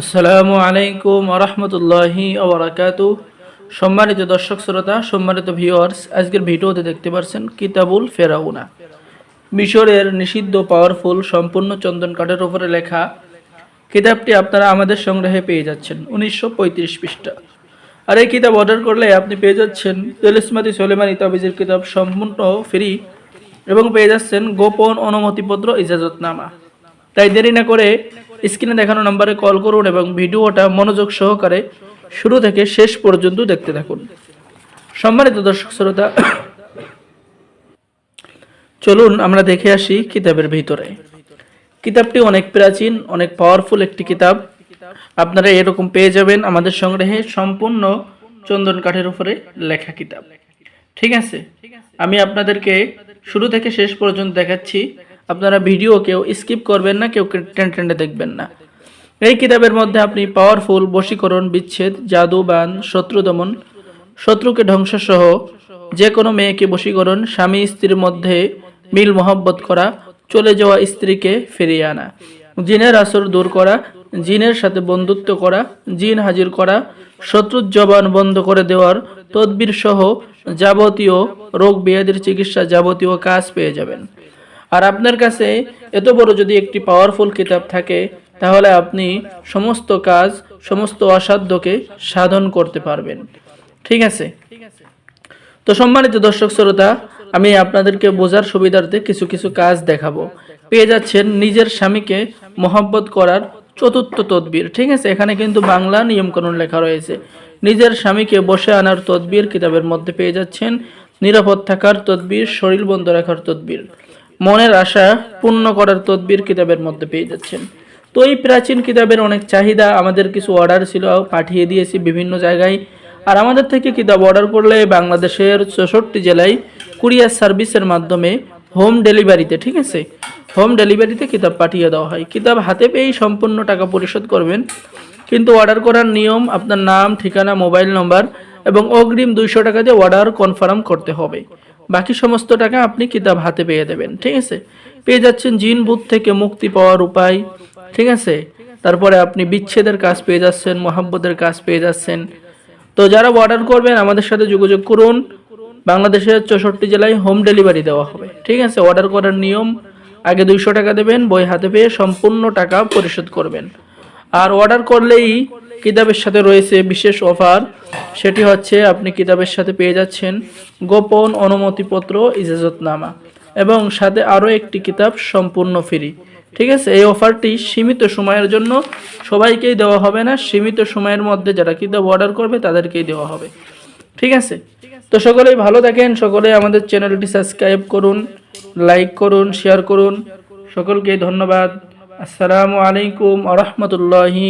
আসসালামু আলাইকুম আরহামতুল্লাহি আবরাকাতু সম্মানিত দর্শক শ্রোতা, সম্মানিত ভিউয়ার্স আজকের ভিডিওতে দেখতে পাচ্ছেন কিতাবুল ফেরাউনা। মিশরের নিষিদ্ধ পাওয়ারফুল সম্পূর্ণ চন্দন কাঠের উপরে লেখা, কিতাবটি আপনারা আমাদের সংগ্রহে পেয়ে যাচ্ছেন উনিশশো পঁয়ত্রিশ পৃষ্ঠা। আর এই কিতাব অর্ডার করলে আপনি পেয়ে যাচ্ছেন তেলিসমাতি সোলেমানি তাবিজের কিতাব সম্পূর্ণ ফ্রি এবং পেয়ে যাচ্ছেন গোপন অনুমতিপত্র ইজাজতনামা। তাই দেরি না করে স্ক্রিনে দেখানো নম্বরে কল করুন এবং ভিডিওটা মনোযোগ সহকারে শুরু থেকে শেষ পর্যন্ত দেখতে থাকুন। সম্মানিত দর্শক শ্রোতা, চলুন আমরা দেখে আসি কিতাবের ভিতরে। কিতাবটি অনেক প্রাচীন, অনেক পাওয়ারফুল একটি কিতাব। আপনারা এরকম পেয়ে যাবেন আমাদের সংগ্রহে সম্পূর্ণ চন্দন কাঠের উপরে লেখা কিতাব। ঠিক আছে? আমি আপনাদেরকে শুরু থেকে শেষ পর্যন্ত দেখাচ্ছি। আপনারা ভিডিও কেউ স্কিপ করবেন না, কেউ টেন টেনে দেখবেন না। এই কিতাবের মধ্যে আপনি পাওয়ারফুল বশীকরণ, বিচ্ছেদ, জাদু, বান, শত্রু দমন, শত্রুকে ধ্বংসসহ যে কোনো মেয়েকে বশীকরণ, স্বামী স্ত্রীর মধ্যে মিল মহব্বত করা, চলে যাওয়া স্ত্রীকে ফিরিয়ে আনা, জিনের আসর দূর করা, জিনের সাথে বন্ধুত্ব করা, জিন হাজির করা, শত্রুর জবান বন্ধ করে দেওয়ার তদবির সহ যাবতীয় রোগ ব্যাধির চিকিৎসা যাবতীয় কাজ পেয়ে যাবেন। আর আপনার কাছে এত বড় যদি একটি পাওয়ারফুল কিতাব থাকে, তাহলে আপনি সমস্ত কাজ, সমস্ত অসাধ্যকে সাধন করতে পারবেন। ঠিক আছে? তো সম্মানিত দর্শক শ্রোতা, আমি আপনাদেরকে বোঝার সুবিধার্থে কিছু কিছু কাজ দেখাবো। পেয়ে যাচ্ছেন নিজের স্বামীকে মহব্বত করার চতুর্থ তদবির। ঠিক আছে? এখানে কিন্তু বাংলা নিয়মকানুন লেখা রয়েছে। নিজের স্বামীকে বসে আনার তদবির কিতাবের মধ্যে পেয়ে যাচ্ছেন। নিরাপদ থাকার তদবির, শরীর বন্ধ রাখার তদবির। মনের আশা পূর্ণ করার তদবির কিতাবের মধ্যে পেয়ে যাচ্ছেন। তো এই প্রাচীন কিতাবের অনেক চাহিদা আমাদের কিছু অর্ডার ছিল, পাঠিয়ে দিয়েছি বিভিন্ন জায়গায়। আর আমাদের থেকে কিতাব অর্ডার করলে বাংলাদেশের চৌষট্টি জেলায় কুরিয়ার সার্ভিসের মাধ্যমে হোম ডেলিভারিতে, ঠিক আছে? হোম ডেলিভারিতে কিতাব পাঠিয়ে দেওয়া হয়। কিতাব হাতে পেয়েই সম্পূর্ণ টাকা পরিশোধ করবেন। কিন্তু অর্ডার করার নিয়ম, আপনার নাম, ঠিকানা মোবাইল নম্বর এবং অগ্রিম দুইশো টাকা দিয়ে অর্ডার কনফার্ম করতে হবে। বাকি সমস্ত টাকা আপনি কিতাব হাতে পেয়ে দেবেন, ঠিক আছে? পেয়ে যাচ্ছেন জিন বুথ থেকে মুক্তি পাওয়ার উপায়, ঠিক আছে? তারপরে আপনি বিচ্ছেদের কাজ পেয়ে যাচ্ছেন মোহাম্মদের কাজ পেয়ে যাচ্ছেন। তো যারা অর্ডার করবেন, আমাদের সাথে যোগাযোগ করুন। বাংলাদেশের চৌষট্টি জেলায় হোম ডেলিভারি দেওয়া হবে, ঠিক আছে? অর্ডার করার নিয়ম, আগে দুইশো টাকা দেবেন, বই হাতে পেয়ে সম্পূর্ণ টাকা পরিশোধ করবেন। আর অর্ডার করলেই কিতাবের সাথে রয়েছে বিশেষ অফার। সেটি হচ্ছে, আপনি কিতাবের সাথে পেয়ে যাচ্ছেন গোপন অনুমতিপত্র, ইজাজতনামা এবং সাথে আরও একটি কিতাব সম্পূর্ণ ফ্রি। ঠিক আছে? এই অফারটি সীমিত সময়ের জন্য সবাইকেই দেওয়া হবে না। সীমিত সময়ের মধ্যে যারা কিতাব অর্ডার করবে, তাদেরকেই দেওয়া হবে। ঠিক আছে? তো সকলেই ভালো থাকেন সকলে আমাদের চ্যানেলটি সাবস্ক্রাইব করুন, লাইক করুন, শেয়ার করুন। সকলকে ধন্যবাদ। আসসালামু আলাইকুম আ রহমতুল্লাহি